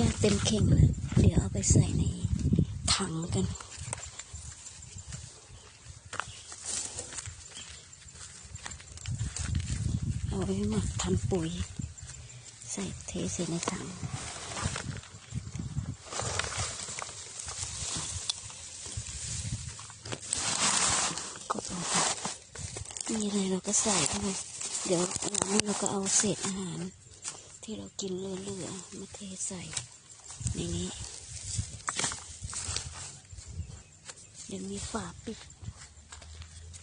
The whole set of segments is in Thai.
ยาเต็มเข่งเลยเดี๋ยวเอาไปใส่ในถังกัน เอาไว้หมักทำปุ๋ย ใส่เทใส่ในถังกดลงไปมีอะไรเราก็ใส่เข้าไปเดี๋ยวหลังเราก็เอาเศษอาหาร ที่เรากินเลือๆมาเทใส่ในนี้ เดี๋ยวมีฝาปิด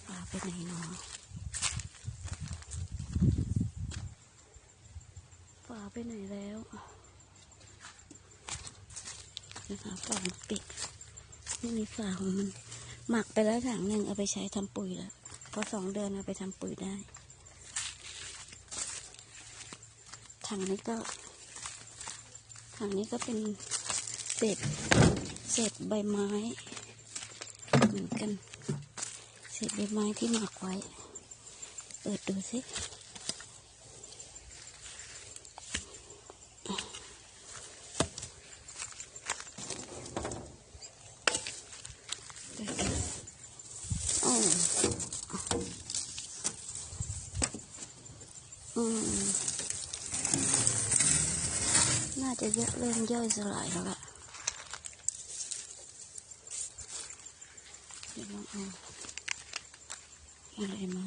ฝาไปไหนเนาะฝาไปไหนแล้วเดี๋ยวหาฝามาปิดไม่มีฝาของมันหมักไปแล้วถังหนึ่งเอาไปใช้ทำปุ๋ยแล้วพอสองเดือนเอาไปทำปุ๋ยได้ ถังนี้ก็ถังนี้ก็เป็นเศษเศษใบไม้เหมือนกันเศษใบไม้ที่หมักไว้ เปิดดูสิอืมอืมน่า จะเยอะเริ่มย่อยสลายแล้วอะเดี๋ยวลองเอาอะไรมา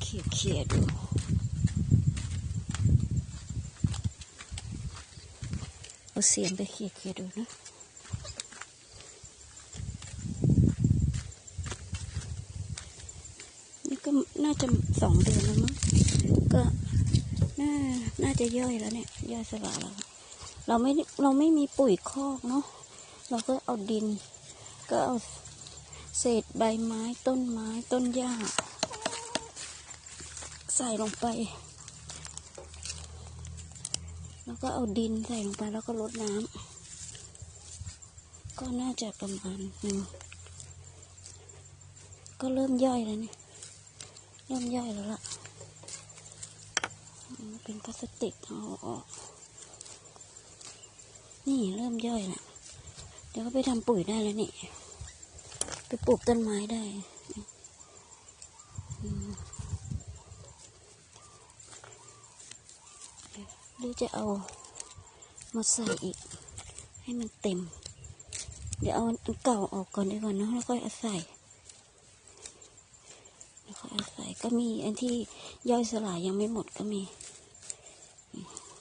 เขี่ยเขี่ยๆดูเอาเสียมไปเขี่ยเขี่ยๆดูนะนี่ก็น่าจะสองเดือนแล้วมั้งก็ น่าน่าจะย่อยแล้วเนี่ย ย่อยสลายแล้ว เราไม่เราไม่มีปุ๋ยคอกเนาะเราก็เอาดิน ก็เอาเศษใบไม้ต้นไม้ต้นหญ้า ใส่ลงไป แล้วก็เอาดินใส่ลงไปแล้วก็รดน้ำก็น่าจะประมาณหนึ่งก็เริ่มย่อยแล้วเนี่ยเริ่มย่อยแล้วล่ะ เป็นพลาสติกเอาออก นี่เริ่มย่อยแล้วเดี๋ยวก็ไปทำปุ๋ยได้แล้วนี่ ไปปลูกต้นไม้ได้อืมหรือจะเอามาใส่อีก ให้มันเต็ม เดี๋ยวเอาอันเก่าออกก่อนดีกว่าเนอะแล้วก็เอาใส่ อาศัยก็มีอันที่ย่อยสลายยังไม่หมดก็มี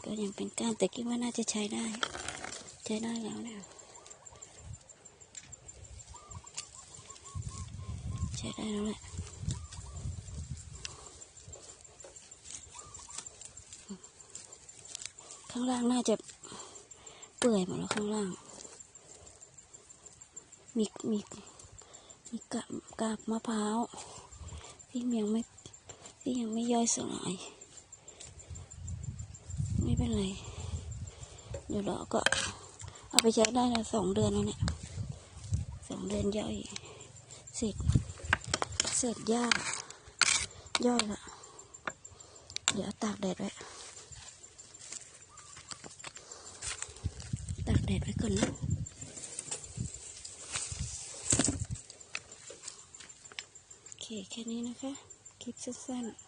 ก็ยังเป็นก้านแต่คิดว่าน่าจะใช้ได้ ใช้ได้แล้วเนี่ยใช้ได้แล้วแหละข้างล่างน่าจะเปื่อยหมดแล้วข้างล่าง มีมีมีกาบกาบมะพร้าว ที่ยังไม่ที่ยังไม่ย่อยสลาย ไม่เป็นไร เดี๋ยวเราก็เอาไปใช้ได้ล้วสองเดือนแล้วเนี่ยสองเดือนย่อยเสร็จเสร็จหญ้าย่อยละเดี๋ยวตากแดดไว้ตากแดดไว้ก่อนนะโอ เค แค่นี้นะคะ คลิปสั้นๆ